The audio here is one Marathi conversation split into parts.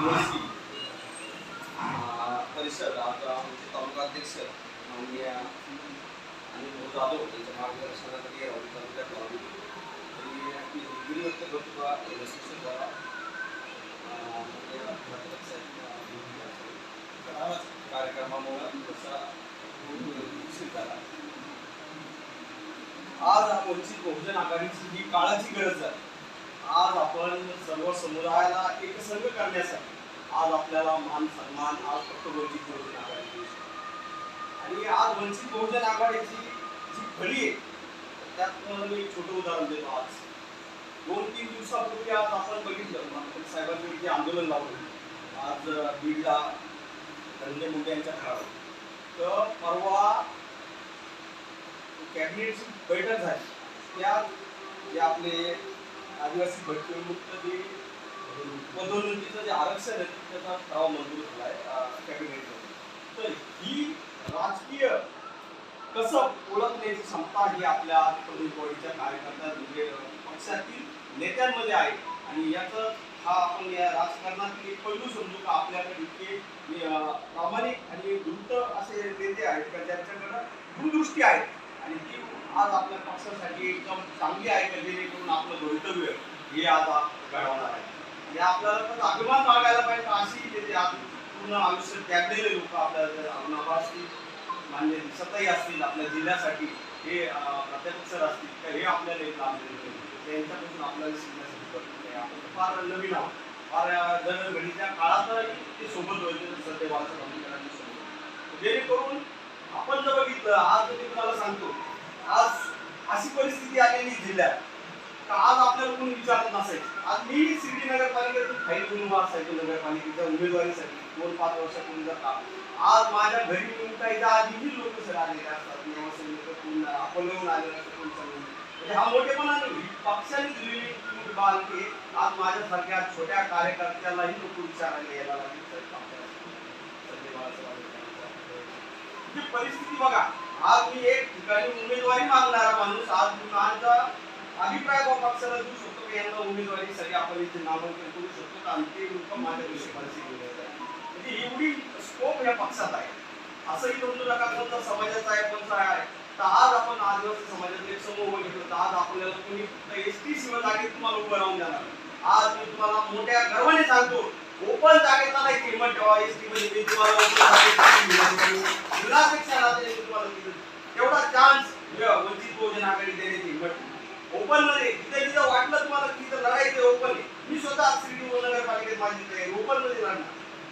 मुळशी परिषद आज आमचे तालुकाध्यक्ष माननीय आणि जाधव यांच्या मार्गदर्शनासाठी राहुल तालुक्यात लावली आणि मी दिलगिरी व्यक्त करतो का यशस्वी करा म्हणजे अध्यक्ष कार्यक्रमामुळे तसा विकसित झाला. आज हा वंचित बहुजन आघाडीची ही काळाची गरज आहे आज आपण सर्व समुदायाला एकसंग करण्यासाठी आज आपल्याला मान सन्मान आज फक्त वंचित बहुजन आघाडी आणि आज वंचित बहुजन आघाडीची जी खडी आहे त्यात मी एक छोटं उदाहरण देतो आज. दोन तीन दिवसापूर्वी आज आपण बघितलं मानकर साहेबांनी जे आंदोलन लावलं आज बीडला धनंजय मुंडे यांच्या घरावर. तर परवा कॅबिनेटची बैठक झाली. त्यात जे आपले आदिवासी भटकमुक्त जे पदोन्नतीचं जे आरक्षण आहे त्याचा ठराव मंजूर झाला आहे कॅबिनेटमध्ये तर ही राजकीय कसं ओळखण्याची क्षमता ही आपल्या बॉडीच्या कार्यकर्त्या म्हणजे पक्षातील नेत्यांमध्ये आहे आणि याचं हा आपण या राजकारणातील एक पैलू समजू का आपल्याकडे इतके प्रामाणिक आणि द्रुत असे नेते आहेत का ज्यांच्याकडं दूरदृष्टी आहे? आणि ती आज आपल्या पक्षासाठी एकदम चांगली आहे का जेणेकरून आपलं भवितव्य हे आज घडवणार आहे? हे आपल्याला पण अभिमान मागायला पाहिजे अशी ते पूर्ण आयुष्य त्यागलेले लोक आपल्याला अरुणाबाशी मान्य दिसतही असतील आपल्या जिल्ह्यासाठी हे प्रत्यक्ष प्राध्यापक सर असतील तर हे आपल्याला एक लाभ देतील त्यांच्यापासून आपल्याला शिकण्यासाठी आपण फार नवीन आहोत. फार जनगणीच्या काळातही ते सोबत होते सध्या समीकरणांनी जेणेकरून आपण जर बघितलं आज मी तुम्हाला सांगतो आज अशी परिस्थिती आलेली जिल्ह्यात का आज आपल्याला कोणी विचारत नसायचं आज मी सिटी नगरपालिकेतून फाईल गुण असायचो नगरपालिकेच्या उमेदवारीसाठी. दोन पाच वर्षापूर्वीचा काळ आज माझ्या घरी येऊन काही आधीही लोक सर आलेले असतात. नेवासी लोक कोण आलेले असतात कोण सांगून म्हणजे हा मोठेपणा नाही पक्षाने दिलेली ती आज माझ्यासारख्या छोट्या कार्यकर्त्यालाही लोक विचारायला यायला लागले म्हणजे परिस्थिती बघा आज मी एक ठिकाणी उमेदवारी मागणारा माणूस आज मी माझा अभिप्राय पक्षाला देऊ शकतो की यांना उमेदवारीसाठी आपण इथे नामांकन करू शकतो. आणि ते लोक माझ्या विषयी म्हणजे एवढी स्कोप या पक्षात आहे. असंही समजू नका कोणता समाजाचा आहे कोणता आहे. तर आज आपण आदिवासी समाजाचे एक समूह बघितलं तर आज आपल्याला कोणी फक्त एस टी सीमा जागेत तुम्हाला उभं राहून जाणार आज मी तुम्हाला मोठ्या गर्वाने सांगतो ओपन जागेचा नाही किंमत ठेवा एस टी मध्ये मी तुम्हाला ओपन जागेत जिल्हापेक्षा राहते तुम्हाला दिलं. तेवढा चान्स वंचित बहुजन आघाडी देण्यात येईल. ओपनमध्ये तिथे जिथे वाटलं तुम्हाला की इथं लढायचं ओपन मी स्वतः श्री नगरपालिकेत माझी तयारी ओपनमध्ये लढणार.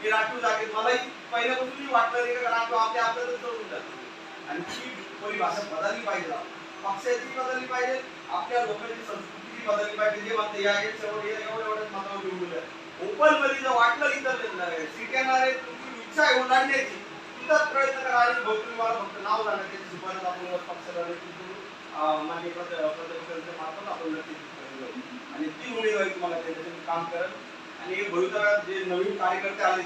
मी राखीव जागेत मलाही पहिल्यापासून मी वाटलं नाही का राखीव आपल्या आपल्याला सोडून जातो आणि ती परिभाषा बदलली पाहिजे. पक्षाची बदलली पाहिजे आपल्या लोकांची संस्कृतीची बदलली पाहिजे. जे म्हणते या एक एवढं एवढं एवढं मतावर निवडून ओपनमध्ये जर वाटलं इतर सीट तुमची इच्छा आहे ओलांडण्याची तिथं प्रयत्न करा आणि बहुतेक मला फक्त नाव जाणार त्याची शिफारस आपण पक्षाला नक्की करू अं, मान्य प्रद- मार्फत आपण नक्कीच आणि ती उमेदवारी तुम्हाला त्याच्यासाठी काम करत आणि भविष्यात जे नवीन कार्यकर्ते आले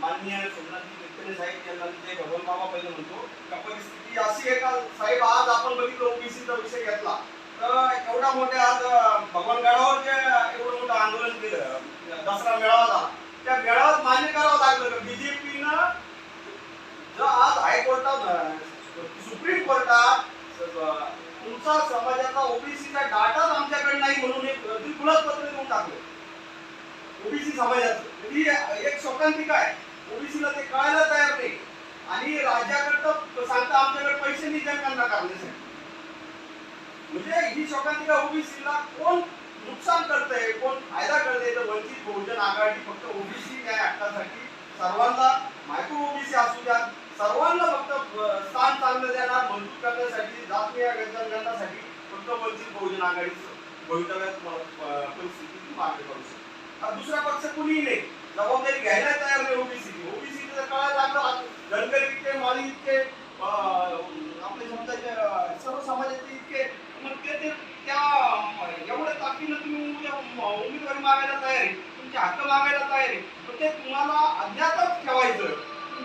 माननीय सोमनाथजी व्यक्तीने साहेब यांना ते भगवान बाबा पहिले म्हणतो का परिस्थिती अशी आहे का साहेब आज आपण बघितलं ओबीसीचा विषय घेतला. तर एवढा मोठ्या आज भगवान गडावर जे एवढं मोठं आंदोलन केलं दसरा मेळावा झाला. त्या मेळाव्यात मान्य करावं लागलं का? बीजेपीनं आज हायकोर्टानं सुप्रीम कोर्टात तुमचा समाजाचा ओबीसीचा डाटाच आमच्याकडे नाही म्हणून एक दिलखुलास पत्र देऊन टाकलं. ओबीसी समाजाचं. म्हणजे ही एक शोकांतिका आहे. ओबीसीला ते कळायला तयार नाही. आणि राज्याकडं सांगता आमच्याकडे पैसे नाही काढण्यासाठी. करण्यासाठी म्हणजे ही शोकांतिका ओबीसीला कोण नुकसान करतंय कोण फायदा करतंय तर वंचित बहुजन आघाडी फक्त ओबीसी न्याय हक्कासाठी सर्वांना मायक्रो ओबीसी असू द्या सर्वांना फक्त स्थान चांगलं देणार मंजूर करण्यासाठी जातीय जनगणनासाठी फक्त वंचित बहुजन आघाडीचं भवितव्यात परिस्थिती मागे करू शकतो. दुसरा पक्ष कुणीही नाही. जबाबदारी घ्यायला तयार नाही ओबीसी ओबीसी जर कळायला लागलं धनगर इतके माली इतके अं, आपले समजायचे सर्व समाजाचे इतके मग ते ते त्या एवढ्या ताकदीनं तुम्ही उमेदवारी मागायला तयार आहे. तुमचे हक्क मागायला तयार आहे. पण ते तुम्हाला अज्ञातच ठेवायचं.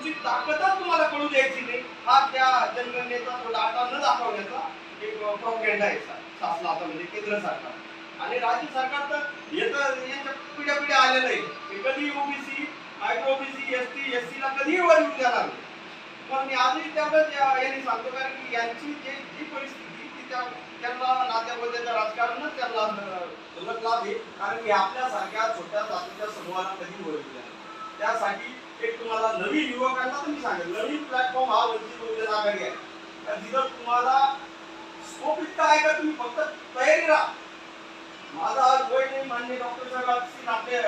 तुमची ताकदच तुम्हाला कळू द्यायची नाही. हा त्या जनगणनेचा तो डाटा न दाखवण्याचा एक प्रोपगेंडा आहे. शासनाचा म्हणजे केंद्र सरकार. आणि राज्य सरकार तर येतं यांच्या पिढ्या पिढ्या आलेलं आहे. कधी OBC ST S T S ला कधीही वर येऊ देणार नाही. पण मी आजही त्यामुळेच यांनी सांगतो कारण की यांची जे जी परिस्थिती ती त्या त्यांना नात्याबद्दलच्या राजकारणच त्यांना अं, लाभ आहे. कारण की आपल्यासारख्या छोट्या जातीच्या समूहाला कधी वर येऊ त्यासाठी एक तुम्हाला नवीन युवकांना तुम्ही सांगेल नवीन प्लॅटफॉर्म हा वंचित बहुजन आघाडी आहे. तर तिथं तुम्हाला स्कोप इतका आहे का तुम्ही फक्त तयारी राहा. माझा आज वय नाही मान्य डॉक्टर साहेब सिंग आपले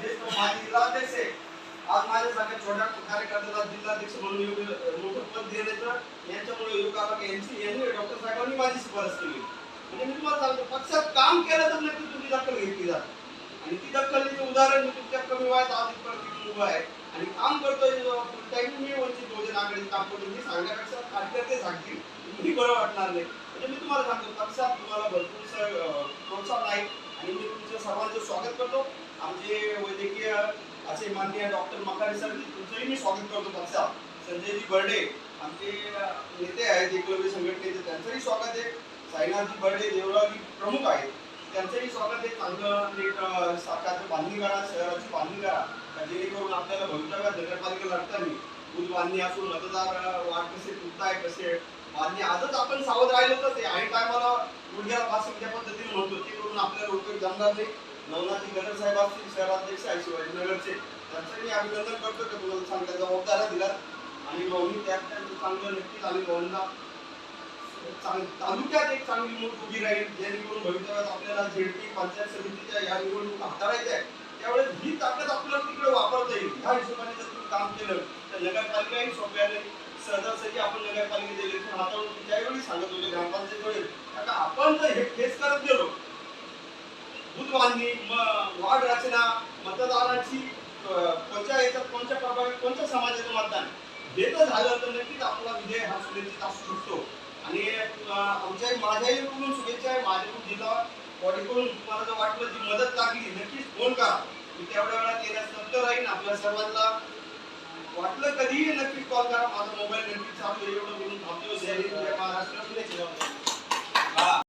ज्येष्ठ माजी जिल्हाध्यक्ष आहे. आज माझ्यासारख्या छोट्या कार्यकर्त्याला जिल्हाध्यक्ष म्हणून एवढं मोठं पद देण्याचं यांच्यामुळे योग यांची यांनी डॉक्टर साहेबांनी माझी शिफारस केली. म्हणजे मी तुम्हाला सांगतो पक्षात काम केलं तर नक्की तुम्ही दखल घेतली जाते. आणि ती दक्कलीचं उदाहरण मी तुमच्या कमी वयात आज इथपर्यंत आहे. आणि काम करतोय फुल मी वंचित बहुजन आघाडीत काम करतो मी सांगण्यापेक्षा कार्यकर्ते सांगतील. तुम्ही बरं वाटणार नाही. म्हणजे मी तुम्हाला सांगतो पक्षात तुम्हाला भरपूर प्रोत्साहन आहे. आणि मी तुमचं सर्वांचं स्वागत करतो. आमचे वैद्यकीय असे माननीय डॉक्टर मकारे सर तुमचंही मी स्वागत करतो पक्षात संजयजी बर्डे आमचे नेते आहेत एकलव्य संघटनेचे त्यांचंही स्वागत आहे. साईनाथजी बर्डे देवरावजी प्रमुख आहेत. त्यांचंही स्वागत आहे. चांगलं नीट अं, सरकारचं बांधणी करा शहराची बांधणी करा. जेणेकरून आपल्याला भवितव्यात नगरपालिका लढताना दूध बांधणी असो मतदार वाट कसे तुटताय कसे बांधणी आजच आपण सावध राहिलो तर ते आणि टायमाला गुडघ्याला पासून त्या पद्धतीने म्हणतो ते करून आपल्याला उपयोग जमणार नाही. नवनाथी गरज साहेब असतील शहराध्यक्ष आहे शिवाजीनगरचे. त्यांचं मी अभिनंदन करतो. ते तुम्हाला सांगता जबाबदाऱ्या दिल्यात. आणि भाऊनी त्यात त्यांचं चांगलं नक्कीच आणि भाऊंना तालुक्यात एक चांगली निवडणूक उभी राहील जेणेकरून भवितव्यात आपल्याला झेडपी पंचायत समितीच्या या निवडणुका हाताळायच्या आहेत त्यावेळेस ही ताकद आपल्याला तिकडे वापरता येईल. ह्या हिशोबाने जर तुम्ही काम केलं तर नगरपालिकाही सोप्या नाही सहजासहजी आपण नगरपालिकेचे इलेक्शन हाताळून त्यावेळी सांगत होतो ग्रामपंचायत आता आपण जर हे फेस करत गेलो दूध बांधणी म- वार्ड रचना मतदारांची कोणत्या याच्यात कोणत्या प्रभावी कोणत्या समाजाचं मतदान हे तर झालं तर नक्कीच आपला विजय हा सुनिश्चित असू शकतो. आणि आमच्या माझ्याही माझ्याकडून शुभेच्छा आहे. माझ्याकडून जिल्हा बॉडीकडून तुम्हाला जर वाटलं जी मदत लागली नक्कीच फोन करा. मी तेवढ्या वेळात येण्यास नंतर राहीन. आपल्या सर्वांना वाटलं कधीही नक्की कॉल करा. माझा मोबाईल नक्कीच चालू एवढं बोलून थांबतो. महाराष्ट्र.